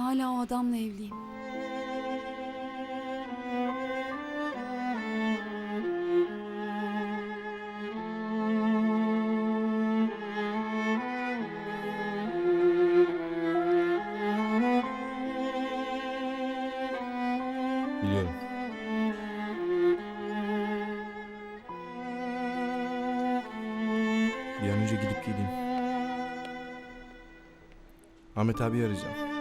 Hala o adamla evliyim. Biliyorum. Bir önce gidip geleyim. Ahmet abi arayacağım.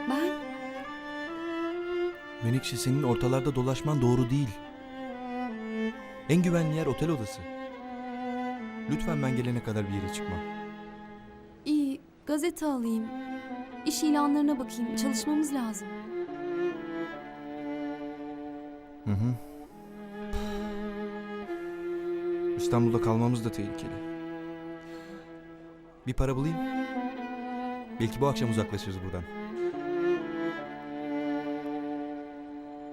Menekşe senin ortalarda dolaşman doğru değil. En güvenli yer otel odası. Lütfen ben gelene kadar bir yere çıkma. İyi, gazete alayım. İş ilanlarına bakayım. Çalışmamız lazım. Hı hı. İstanbul'da kalmamız da tehlikeli. Bir para bulayım. Belki bu akşam uzaklaşırız buradan.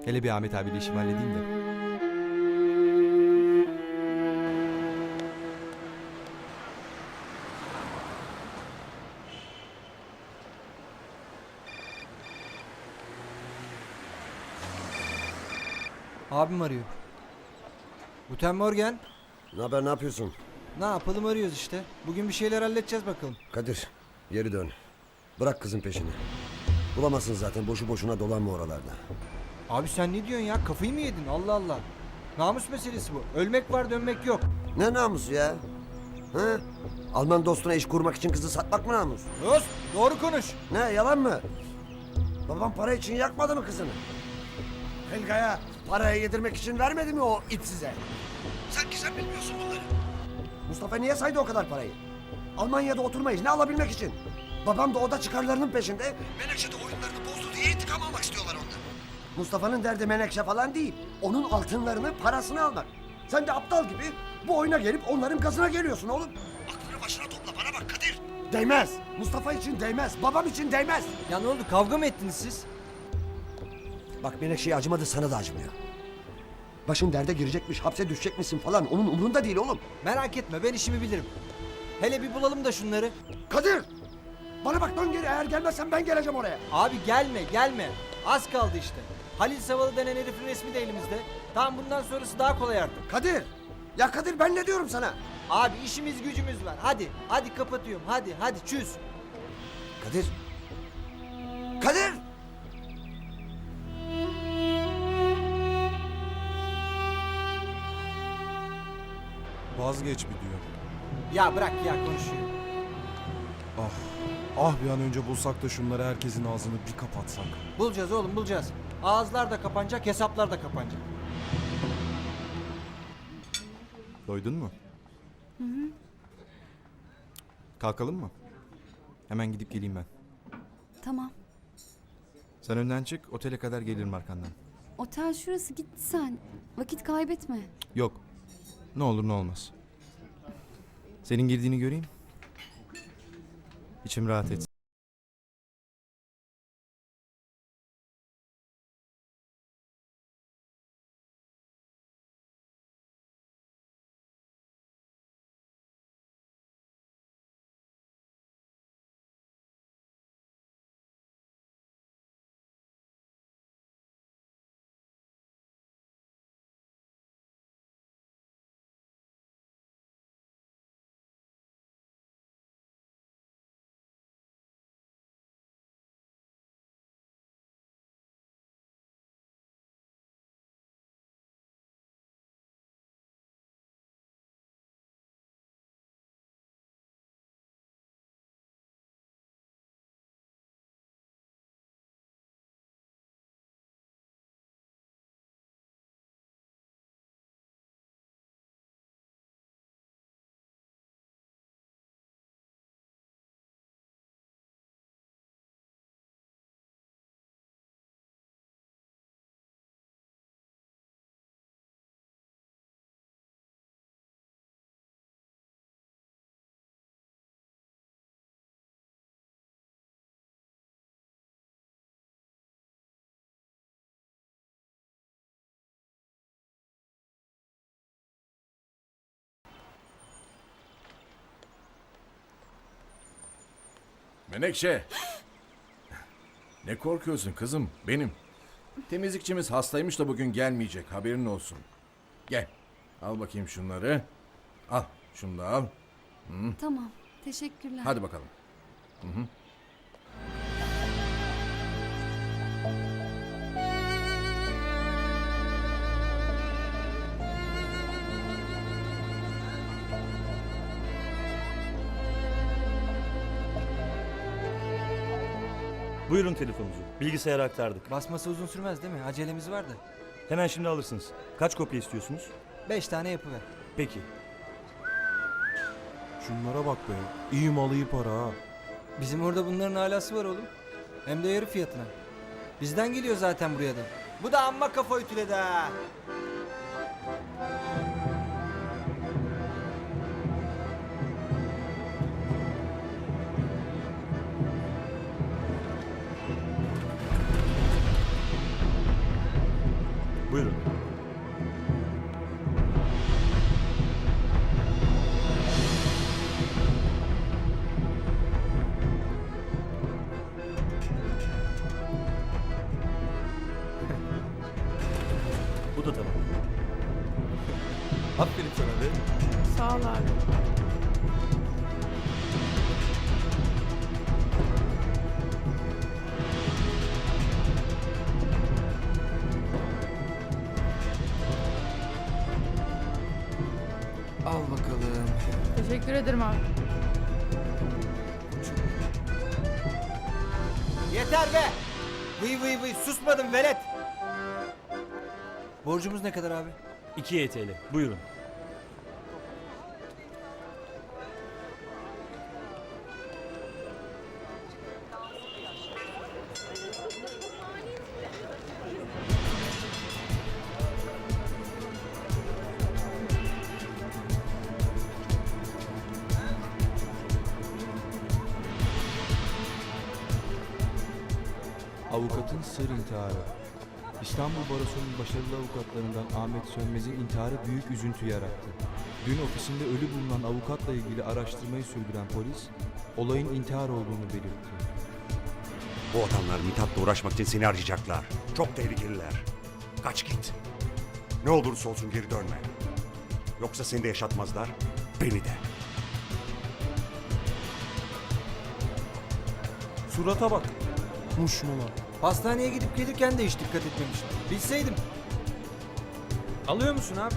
Hele bir Ahmet abiyle işimi halledeyim de. Abim arıyor. Guten Morgen. Ne haber ne yapıyorsun? Ne yapalım arıyoruz işte. Bugün bir şeyler halledeceğiz bakalım. Kadir geri dön. Bırak kızın peşini. Bulamazsın zaten boşu boşuna dolanma oralarda. Abi sen ne diyorsun ya? Kafayı mı yedin? Allah Allah. Namus meselesi bu. Ölmek var dönmek yok. Ne namusu ya? Hı? Alman dostuna iş kurmak için kızı satmak mı namus? Dost doğru konuş. Ne yalan mı? Babam para için yakmadı mı kızını? Helga'ya parayı yedirmek için vermedi mi o it size? Sanki sen bilmiyorsun bunları. Mustafa niye saydı o kadar parayı? Almanya'da oturmayız ne alabilmek için? Babam da oda çıkarlarının peşinde. Menekşe de oyunlarını bozdu diye intikam almak istiyorlar ondan. Mustafa'nın derdi Menekşe falan değil. Onun altınlarını, parasını almak. Sen de aptal gibi bu oyuna gelip onların gazına geliyorsun oğlum. Aklını başına topla bana bak Kadir. Değmez. Mustafa için değmez. Babam için değmez. Ya ne oldu? Kavga mı ettiniz siz? Bak Menekşe'ye acımadı sana da acımıyor. Başın derde girecekmiş, hapse düşecek misin falan onun umurunda değil oğlum. Merak etme ben işimi bilirim. Hele bir bulalım da şunları. Kadir! Bana bak dön geri eğer gelmezsen ben geleceğim oraya. Abi gelme gelme. Az kaldı işte. Halil Savalı denen herifin resmi de elimizde. Tamam bundan sonrası daha kolay artık. Kadir! Ya Kadir ben ne diyorum sana? Abi işimiz gücümüz var. Hadi hadi kapatıyorum. Hadi hadi çüz. Kadir! Kadir! Vazgeç bir diyor. Ya bırak ya konuşuyor. Ah, ah bir an önce bulsak da şunları herkesin ağzını bir kapatsak. Bulacağız oğlum bulacağız. Ağızlar da kapanacak, hesaplar da kapanacak. Doydun mu? Hı hı. Kalkalım mı? Hemen gidip geleyim ben. Tamam. Sen önden çık, otele kadar gelirim arkandan. Otel şurası. Git sen. Vakit kaybetme. Yok. Ne olur ne olmaz. Senin girdiğini göreyim. İçim rahat etsin. Menekşe. Ne korkuyorsun kızım? Benim. Temizlikçimiz hastaymış da bugün gelmeyecek. Haberin olsun. Gel. Al bakayım şunları. Al. Şunu da al. Tamam. Teşekkürler. Hadi bakalım. Buyurun telefonunuzu. Bilgisayara aktardık. Basması uzun sürmez değil mi? Acelemiz var da. Hemen şimdi alırsınız. Kaç kopya istiyorsunuz? Beş tane yapıver. Peki. Şunlara bak be. İyi mal iyi para ha. Bizim orada bunların alası var oğlum. Hem de yarı fiyatına. Bizden geliyor zaten buraya da. Bu da amma kafa ütüledi ha. Abi. Al bakalım. Teşekkür ederim abi. Yeter be! Vıy vıy vıy susmadım velet. Borcumuz ne kadar abi? 2 YTL. Buyurun. Avukatın sır intiharı. İstanbul Barosu'nun başarılı avukatlarından Ahmet Sönmez'in intiharı büyük üzüntü yarattı. Dün ofisinde ölü bulunan avukatla ilgili araştırmayı sürdüren polis, olayın intihar olduğunu belirtti. Bu adamlar Mithat'la uğraşmak için seni arayacaklar. Çok tehlikeliler. Kaç git. Ne olursa olsun geri dönme. Yoksa seni de yaşatmazlar, beni de. Surata bak. Muşmula. Hastaneye gidip gelirken de hiç dikkat etmemiştim. Bilseydim. Alıyor musun abi?